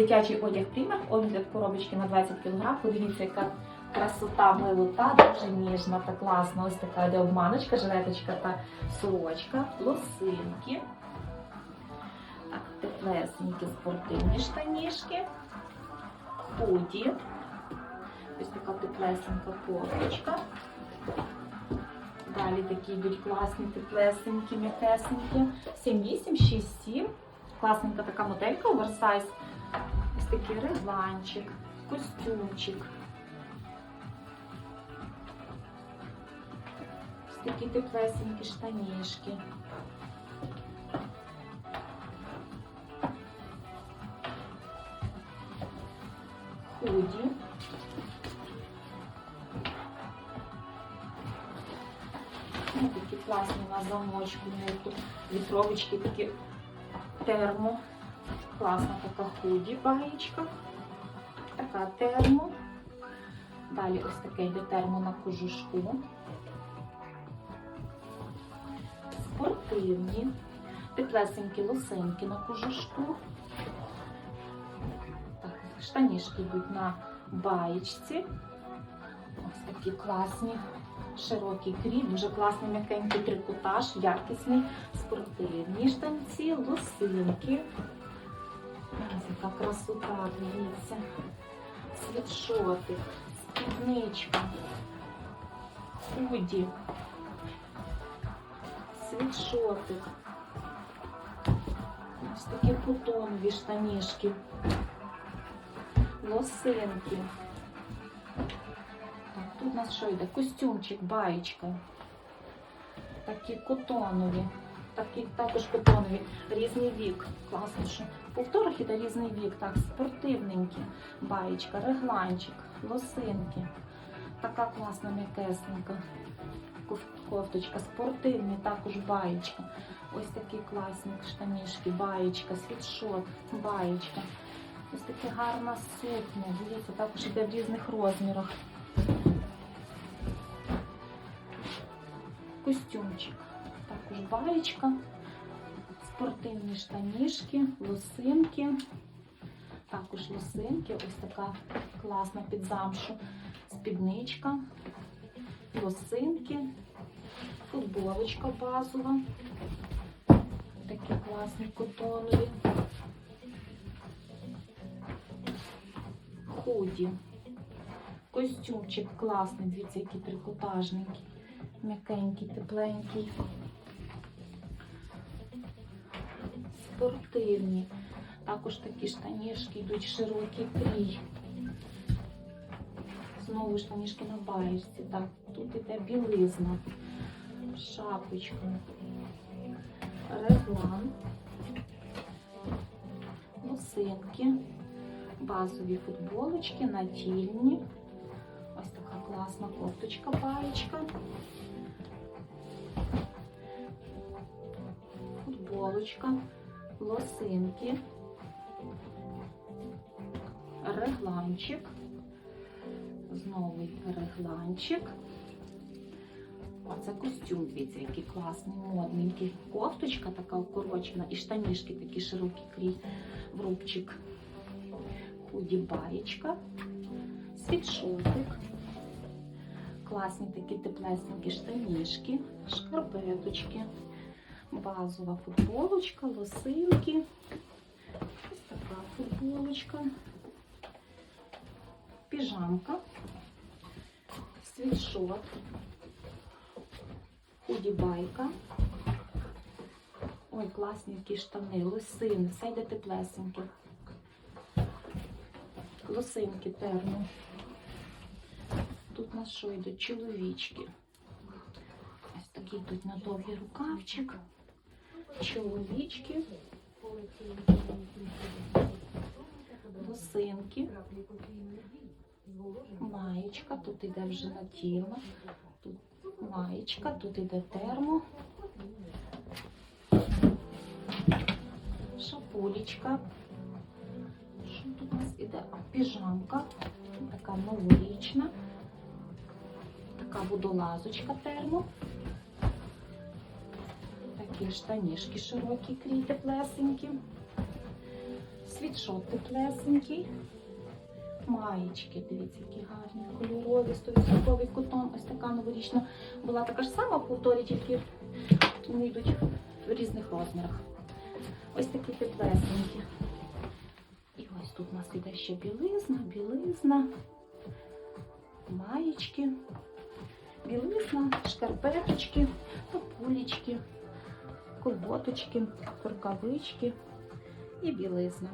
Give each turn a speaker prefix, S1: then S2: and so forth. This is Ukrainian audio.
S1: Дитячий одяг пример, огляд коробочки на 20 кг. Подивіться, яка красота, милота, дуже ніжна та класна. Ось така йде обманочка, жилеточка та сорочка, лосинки. Так, теплесенькі спортивні штанішки, худі. Ось така теплесенька кофточка. Далі такі йдуть класні, теплесенькі, м'якесенькі. 7-8, 6-7. Класненька така моделька, оверсайз. Ось такий регланчик, костюмчик. Ось такі теплесенькі штанішки. Худі. Ну, такі класні на замочку, вітровочки такі термо. Класна така худі баєчка. Така термо. Далі ось таке йде термо на кожушку. Спортивні. Теплесенькі лосинки на кожушку. Так, штанішки йдуть на баєчці. Ось такі класні. Широкий кріп, дуже класний м'якенький трикотаж, якісний, спортивні штанці, лосинки. Ось яка красота, дивіться. Світшотик, спідничка, худі, світшотик. Ось такі футонові штанішки, лосинки. Так, тут у нас що йде? Костюмчик, баєчка. Такі котонові. Такі також котонові. Різний вік. Класно, що повторах іде різний вік. Так, спортивненькі. Баєчка, регланчик, лосинки. Така класна м'якесенька. коф- Кофточка, спортивні, також баєчка. Ось такі класні штанішки, баєчка, світшот, баєчка. Ось така гарна сукня. Дивіться, також іде в різних розмірах. Костюмчик. Баєчка, спортивні штанішки, лосинки. Також лосинки, ось така класна під замшу, спідничка, лосинки, футболочка базова. Такі класні котонові. Худі. Костюмчик класний, дивіться, який трикотажненький, м'якенький, тепленький. Спортивні. Також такі штанішки йдуть широкий крій. Знову штанішки на баєчці. Так, тут іде білизна, шапочка, реглан, лосинки, базові футболочки, натільні. Ось така класна кофточка баєчка. Футболочка, Лосинки, регланчик, знову регланчик. Оце костюм, дивіться, який класний, модненький. Кофточка така укорочена і штанішки такі широкі крій в рубчик. Худі баєчка, світшотик. Класні такі теплесенькі штанішки, шкарпеточки, базова футболочка, лосинки. Ось така футболочка, піжамка, світшот, худі байка. Ой, класні які штани, лосини, все йде теплесеньке. Лосинки термо. Тут у нас що йдуть чоловічки. Ось такий тут на довгий рукавчик. Чоловічки. Лосинки. Маєчка. Тут іде вже на тіло. Тут маєчка, тут іде термо. Шапулечка. Що тут у нас іде? Піжамка. Така новорічна. Така водолазочка термо. Такі штанішки широкі, крій теплесенькі. Світшот теплесенький. Маєчки, дивіться, які гарні, кольорові, 100% котон. Ось така новорічна була така ж сама повторі, тільки вони йдуть в різних розмірах. Ось такі теплесенькі. І ось тут у нас іде ще білизна, білизна, маєчки, білизна, шкарпеточки, топулечки, колботочки, рукавички і білизна.